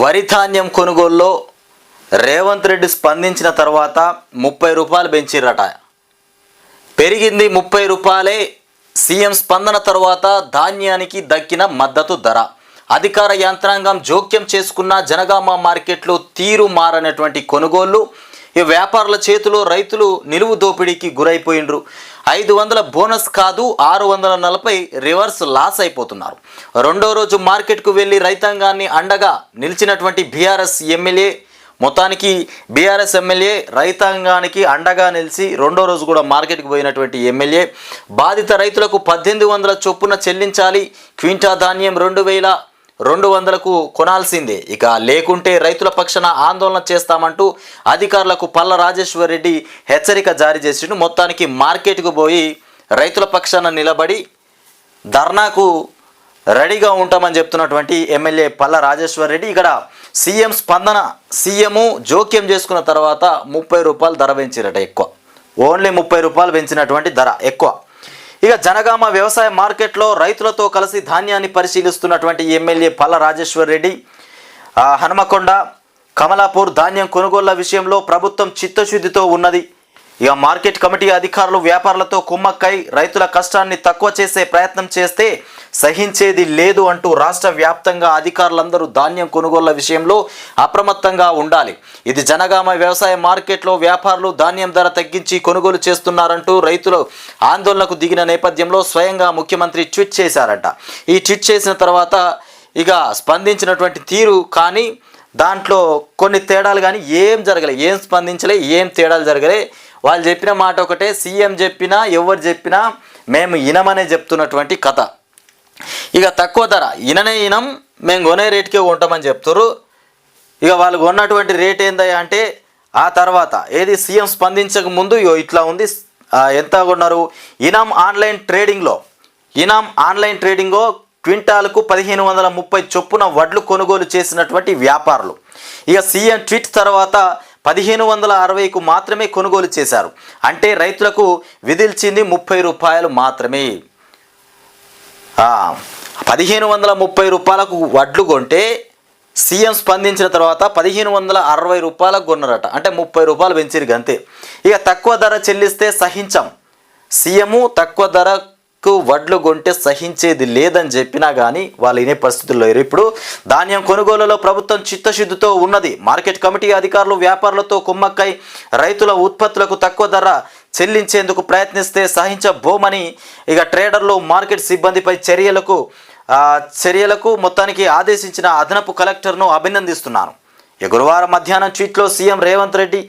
వరి ధాన్యం కొనుగోలులో రేవంత్ రెడ్డి స్పందించిన తర్వాత ముప్పై రూపాయలు పెంచిర్రట. పెరిగింది ముప్పై రూపాయలే సీఎం స్పందన తర్వాత ధాన్యానికి దక్కిన మద్దతు ధర. అధికార యంత్రాంగం జోక్యం చేసుకున్న జనగామ మార్కెట్లో తీరు మారనటువంటి కొనుగోళ్ళు ఈ వ్యాపారుల చేతిలో రైతులు నిలువు దోపిడీకి గురైపోయిండ్రు. ఐదు వందల బోనస్ కాదు ఆరు వందల నలభై రివర్స్ లాస్ అయిపోతున్నారు. రెండో రోజు మార్కెట్కు వెళ్ళి రైతాంగాన్ని అండగా నిలిచినటువంటి బీఆర్ఎస్ ఎమ్మెల్యే మొత్తానికి బీఆర్ఎస్ ఎమ్మెల్యే రైతాంగానికి అండగా నిలిచి రెండో రోజు కూడా మార్కెట్కి పోయినటువంటి ఎమ్మెల్యే బాధిత రైతులకు పద్దెనిమిది వందల చొప్పున చెల్లించాలి క్వింటా ధాన్యం రెండు వేల రెండు వందలకు కొనాల్సిందే. ఇక లేకుంటే రైతుల పక్షాన ఆందోళన చేస్తామంటూ అధికారులకు పల్ల రాజేశ్వర్ రెడ్డి హెచ్చరిక జారీ చేసిండు. మొత్తానికి మార్కెట్కు పోయి రైతుల పక్షాన నిలబడి ధర్నాకు రెడీగా ఉంటామని చెప్తున్నటువంటి ఎమ్మెల్యే పల్ల రాజేశ్వర్ రెడ్డి ఇక్కడ సీఎం స్పందన సీఎము జోక్యం చేసుకున్న తర్వాత ముప్పై రూపాయలు ధర పెంచిరట ఎక్కువ. ఓన్లీ ముప్పై రూపాయలు పెంచినటువంటి ధర ఎక్కువ. ఇక జనగామ వ్యవసాయ మార్కెట్లో రైతులతో కలిసి ధాన్యాన్ని పరిశీలిస్తున్నటువంటి ఎమ్మెల్యే పల్ల రాజేశ్వర్ రెడ్డి. హనుమకొండ కమలాపూర్ ధాన్యం కొనుగోళ్ళ విషయంలో ప్రభుత్వం చిత్తశుద్ధితో ఉన్నది. ఇక మార్కెట్ కమిటీ అధికారులు వ్యాపారులతో కుమ్మక్కై రైతుల కష్టాన్ని తక్కువ చేసే ప్రయత్నం చేస్తే సహించేది లేదు అంటూ రాష్ట్ర వ్యాప్తంగా అధికారులందరూ ధాన్యం కొనుగోళ్ళ విషయంలో అప్రమత్తంగా ఉండాలి. ఇది జనగామ వ్యవసాయ మార్కెట్లో వ్యాపారులు ధాన్యం ధర తగ్గించి కొనుగోలు చేస్తున్నారంటూ రైతులు ఆందోళనకు దిగిన నేపథ్యంలో స్వయంగా ముఖ్యమంత్రి ట్వీట్ చేశారట. ఈ ట్వీట్ చేసిన తర్వాత ఇక స్పందించినటువంటి తీరు కానీ దాంట్లో కొన్ని తేడాలు కానీ ఏం జరగలే ఏం స్పందించలే ఏం తేడాలు జరగలే వాళ్ళు చెప్పిన మాట ఒకటే సీఎం చెప్పినా ఎవరు చెప్పినా మేము ఇనమనే చెప్తున్నటువంటి కథ. ఇక తక్కువ ధర ఇననే ఇనం మేము కొనే రేటుకే కొంటామని చెప్తారు ఇక వాళ్ళు కొన్నటువంటి రేట్ ఏందయ్యా అంటే ఆ తర్వాత ఏది సీఎం స్పందించక ముందు ఇగో ఇట్లా ఉంది ఎంత కొన్నారు? ఇనాం ఆన్లైన్ ట్రేడింగ్లో ఇనాం ఆన్లైన్ ట్రేడింగ్లో క్వింటాల్కు పదిహేను వందల ముప్పై చొప్పున వడ్లు కొనుగోలు చేసినటువంటి వ్యాపారులు. ఇక సీఎం ట్వీట్ తర్వాత పదిహేను వందల అరవైకు మాత్రమే కొనుగోలు చేశారు. అంటే రైతులకు విధిల్చింది ముప్పై రూపాయలు మాత్రమే. పదిహేను వందల ముప్పై రూపాయలకు వడ్లు కొంటే సీఎం స్పందించిన తర్వాత పదిహేను వందల అరవై రూపాయలకు కొన్నారట. అంటే ముప్పై రూపాయలు పెంచిరు అంతే. ఇక తక్కువ ధర చెల్లిస్తే సహించం. సీఎము తక్కువ ధర వడ్లు కొంటే సహించేది లేదని చెప్పినా కానీ వాళ్ళు వినే పరిస్థితుల్లో లేరు. ఇప్పుడు ధాన్యం కొనుగోలులో ప్రభుత్వం చిత్తశుద్ధితో ఉన్నది. మార్కెట్ కమిటీ అధికారులు వ్యాపారులతో కుమ్మక్కై రైతుల ఉత్పత్తులకు తక్కువ ధర చెల్లించేందుకు ప్రయత్నిస్తే సహించబోమని ఇక ట్రేడర్లు మార్కెట్ సిబ్బందిపై చర్యలకు చర్యలకు మొత్తానికి ఆదేశించిన అదనపు కలెక్టర్ను అభినందిస్తున్నాను గురువారం మధ్యాహ్నం ట్వీట్లో సీఎం రేవంత్ రెడ్డి